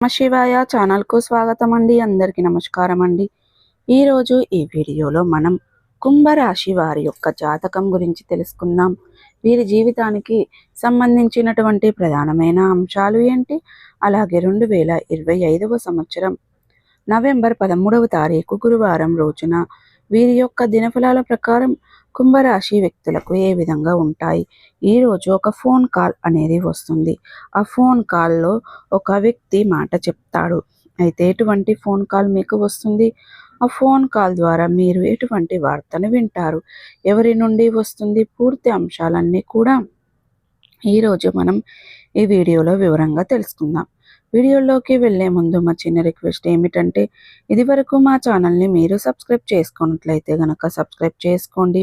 నమశివాయ ఛానల్ ఛానల్కు స్వాగతం అండి అందరికీ నమస్కారం అండి ఈరోజు ఈ వీడియోలో మనం కుంభరాశి వారి యొక్క జాతకం గురించి తెలుసుకుందాం. వీరి జీవితానికి సంబంధించినటువంటి ప్రధానమైన అంశాలు ఏంటి? అలాగే రెండు వేల ఇరవై ఐదవ సంవత్సరం నవంబర్ పదమూడవ తారీఖు గురువారం రోజున వీరి యొక్క దినఫలాల ప్రకారం కుంభరాశి వ్యక్తులకు ఏ విధంగా ఉంటాయి? ఈరోజు ఒక ఫోన్ కాల్ అనేది వస్తుంది. ఆ ఫోన్ కాల్లో ఒక వ్యక్తి మాట చెప్తాడు. అయితే ఎటువంటి ఫోన్ కాల్ మీకు వస్తుంది? ఆ ఫోన్ కాల్ ద్వారా మీరు ఎటువంటి వార్తను వింటారు? ఎవరి నుండి వస్తుంది? పూర్తి అంశాలన్నీ కూడా ఈరోజు మనం ఈ వీడియోలో వివరంగా తెలుసుకుందాం. వీడియోలోకి వెళ్ళే ముందు మా చిన్న రిక్వెస్ట్ ఏమిటంటే ఇది వరకు మా ఛానల్ని మీరు సబ్స్క్రైబ్ చేసుకున్నట్లయితే గనక సబ్స్క్రైబ్ చేసుకోండి.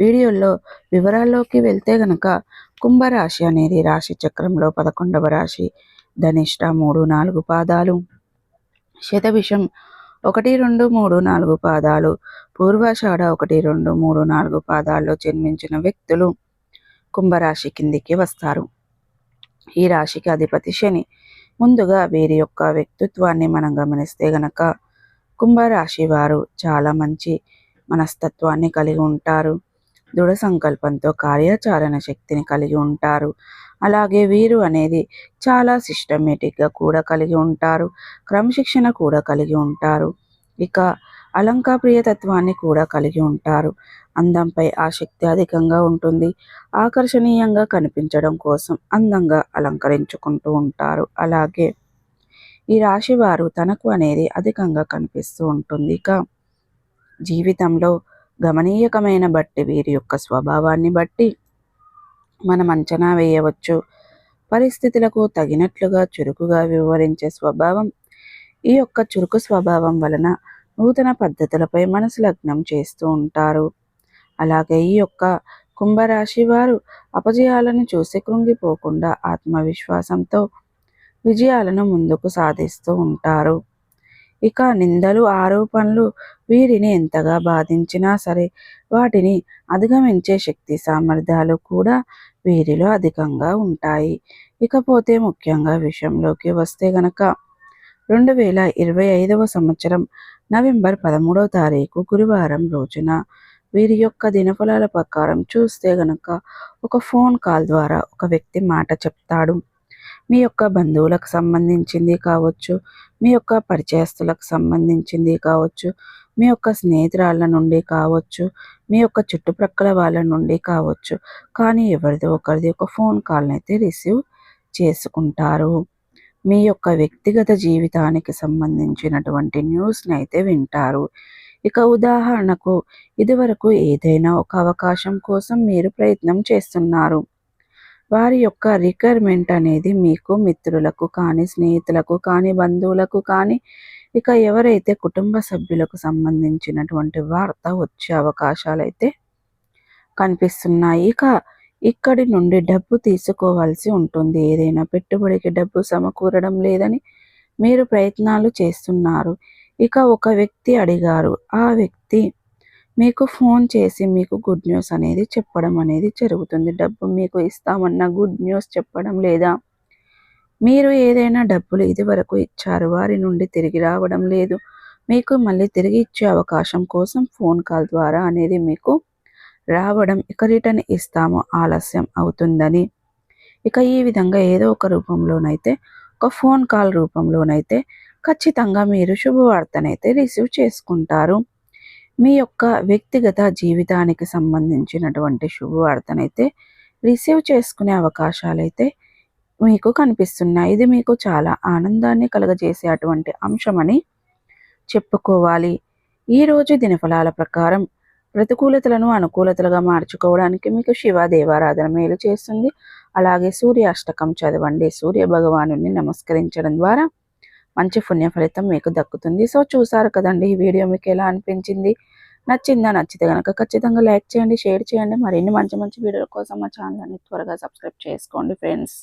వీడియోలో వివరాల్లోకి వెళ్తే గనక కుంభరాశి అనేది రాశి చక్రంలో పదకొండవ రాశి. ధనిష్ట మూడు నాలుగు పాదాలు. శతభిషం ఒకటి రెండు మూడు నాలుగు పాదాలు. పూర్వాషాఢ ఒకటి రెండు మూడు నాలుగు పాదాల్లో జన్మించిన వ్యక్తులు కుంభరాశి కిందికి వస్తారు. ఈ రాశికి అధిపతి శని. ముందుగా వీరి యొక్క వ్యక్తిత్వాన్ని మనం గమనిస్తే గనక కుంభరాశి వారు చాలా మంచి మనస్తత్వాన్ని కలిగి ఉంటారు. దృఢ సంకల్పంతో కార్యాచరణ శక్తిని కలిగి ఉంటారు. అలాగే వీరు అనేది చాలా సిస్టమేటిక్గా కూడా కలిగి ఉంటారు. క్రమశిక్షణ కూడా కలిగి ఉంటారు. ఇక అలంకాప్రియతత్వాన్ని కూడా కలిగి ఉంటారు. అందంపై ఆసక్తి అధికంగా ఉంటుంది. ఆకర్షణీయంగా కనిపించడం కోసం అందంగా అలంకరించుకుంటూ ఉంటారు. అలాగే ఈ రాశి వారు తనకు అనేది అధికంగా కనిపిస్తూ ఉంటుంది. ఇక జీవితంలో గమనీయకమైన బట్టి వీరి యొక్క స్వభావాన్ని బట్టి మనం అంచనా వేయవచ్చు. పరిస్థితులకు తగినట్లుగా చురుకుగా వివరించే స్వభావం ఈ యొక్క చురుకు స్వభావం వలన నూతన పద్ధతులపై మనసు లగ్నం చేస్తూ ఉంటారు. అలాగే ఈ యొక్క కుంభరాశి వారు అపజయాలను చూసి కృంగిపోకుండా ఆత్మవిశ్వాసంతో విజయాలను ముందుకు సాధిస్తూ ఉంటారు. ఇక నిందలు ఆరోపణలు వీరిని ఎంతగా బాధించినా సరే వాటిని అధిగమించే శక్తి సామర్థ్యాలు కూడా వీరిలో అధికంగా ఉంటాయి. ఇకపోతే ముఖ్యంగా విషయంలోకి వస్తే గనక రెండు వేల ఇరవై ఐదవ సంవత్సరం నవంబర్ పదమూడవ తారీఖు గురువారం రోజున వీరి యొక్క దినఫలాల ప్రకారం చూస్తే గనక ఒక ఫోన్ కాల్ ద్వారా ఒక వ్యక్తి మాట చెప్తాడు. మీ యొక్క బంధువులకు సంబంధించింది కావచ్చు మీ యొక్క పరిచయస్తులకు సంబంధించింది కావచ్చు మీ యొక్క స్నేహితురాళ్ళ నుండి కావచ్చు మీ యొక్క చుట్టుప్రక్కల వాళ్ళ నుండి కావచ్చు. కానీ ఎవరిది ఒకరిది ఒక ఫోన్ కాల్ని అయితే రిసీవ్ చేసుకుంటారు. మీ యొక్క వ్యక్తిగత జీవితానికి సంబంధించినటువంటి న్యూస్ని అయితే వింటారు. ఇక ఉదాహరణకు ఇదివరకు ఏదైనా ఒక అవకాశం కోసం మీరు ప్రయత్నం చేస్తున్నారు. వారి యొక్క రిక్వైర్మెంట్ అనేది మీకు మిత్రులకు కానీ స్నేహితులకు కానీ బంధువులకు కానీ ఇక ఎవరైతే కుటుంబ సభ్యులకు సంబంధించినటువంటి వార్త వచ్చే అవకాశాలు అయితే కనిపిస్తున్నాయి. ఇక ఇక్కడి నుండి డబ్బు తీసుకోవాల్సి ఉంటుంది. ఏదైనా పెట్టుబడికి డబ్బు సమకూరడం లేదని మీరు ప్రయత్నాలు చేస్తున్నారు. ఇక ఒక వ్యక్తి అడిగారు. ఆ వ్యక్తి మీకు ఫోన్ చేసి మీకు గుడ్ న్యూస్ అనేది చెప్పడం అనేది జరుగుతుంది. డబ్బు మీకు ఇస్తామన్న గుడ్ న్యూస్ చెప్పడం లేదా మీరు ఏదైనా డబ్బులు ఇదివరకు ఇచ్చారు వారి నుండి తిరిగి రావడం లేదు మీకు మళ్ళీ తిరిగి ఇచ్చే అవకాశం కోసం ఫోన్ కాల్ ద్వారా అనేది మీకు రావడం ఇక రిటర్న్ ఇస్తాము ఆలస్యం అవుతుందని. ఇక ఈ విధంగా ఏదో ఒక రూపంలోనైతే ఒక ఫోన్ కాల్ రూపంలోనైతే ఖచ్చితంగా మీరు శుభవార్తనైతే రిసీవ్ చేసుకుంటారు. మీ యొక్క వ్యక్తిగత జీవితానికి సంబంధించినటువంటి శుభవార్తనైతే రిసీవ్ చేసుకునే అవకాశాలైతే మీకు కనిపిస్తున్నాయి. ఇది మీకు చాలా ఆనందాన్ని కలగజేసే అటువంటి అంశమని చెప్పుకోవాలి. ఈరోజు దినఫలాల ప్రకారం ప్రతికూలతలను అనుకూలతలుగా మార్చుకోవడానికి మీకు శివ దేవారాధన మేలు చేస్తుంది. అలాగే సూర్యాష్టకం చదవండి. సూర్య భగవాను నమస్కరించడం ద్వారా మంచి పుణ్య ఫలితం మీకు దక్కుతుంది. సో చూసారు కదండి ఈ వీడియో మీకు ఎలా అనిపించింది? నచ్చిందా? నచ్చితే కనుక ఖచ్చితంగా లైక్ చేయండి షేర్ చేయండి. మరిన్ని మంచి మంచి వీడియోల కోసం మా ఛానల్ని త్వరగా సబ్స్క్రైబ్ చేసుకోండి ఫ్రెండ్స్.